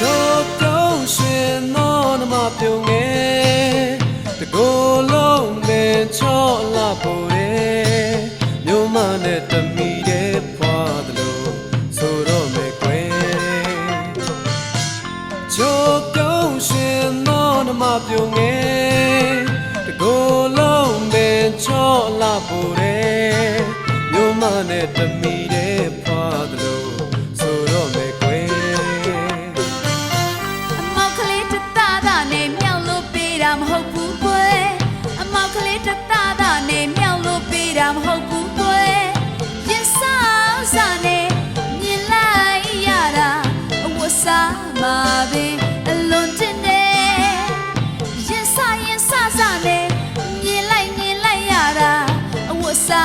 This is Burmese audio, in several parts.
ချိုးတုံးရှင်သောနမပြုံငယ်တကိုယ်လုံးနဲ့ချောလာပေါ်တယ်မြို့မနဲ့တမီတဲ့ဖွာသလိုဆိုတော့မယ်ကွယ်ချိုးတုံးရှင်သောနမပြုံငယ်တကိုယ်လုံးနဲ့ချောလာပေါ်တယ်မြို့မနဲ့တမီတဲ့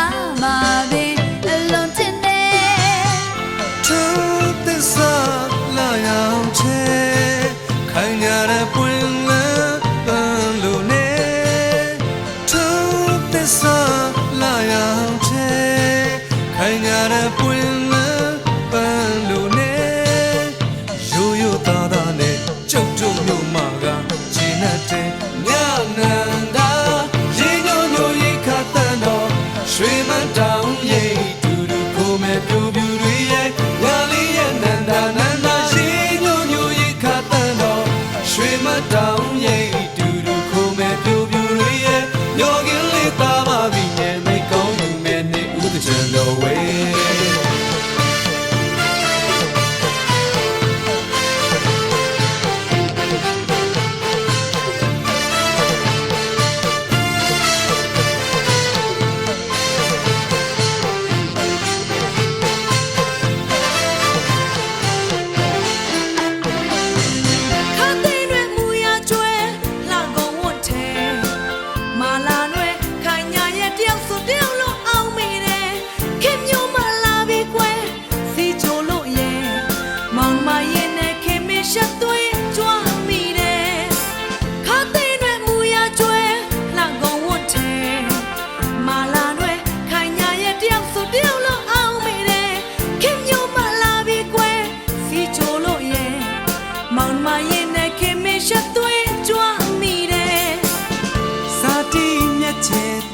mama.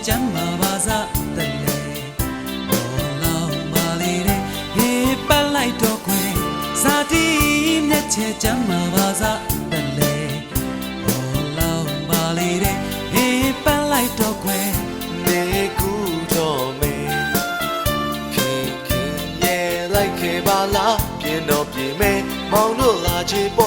ကျမ်းမာပါစားတလေဘောလောင်ပါလေတဲ့ဟေးပတ်လိုက်တော့ခွဲဇာတိနဲ့ချဲကျမ်းမာပါစားတလေဘောလောင်ပါလေတဲ့ဟေးပတ်လိုက်တော့ခွဲနေကူတော့မေခင်ခင်ရဲ့လိုက်ခဲ့ပါလားပြင်းတော့ပြင်းမဲမောင်တို့လာချေပေါ်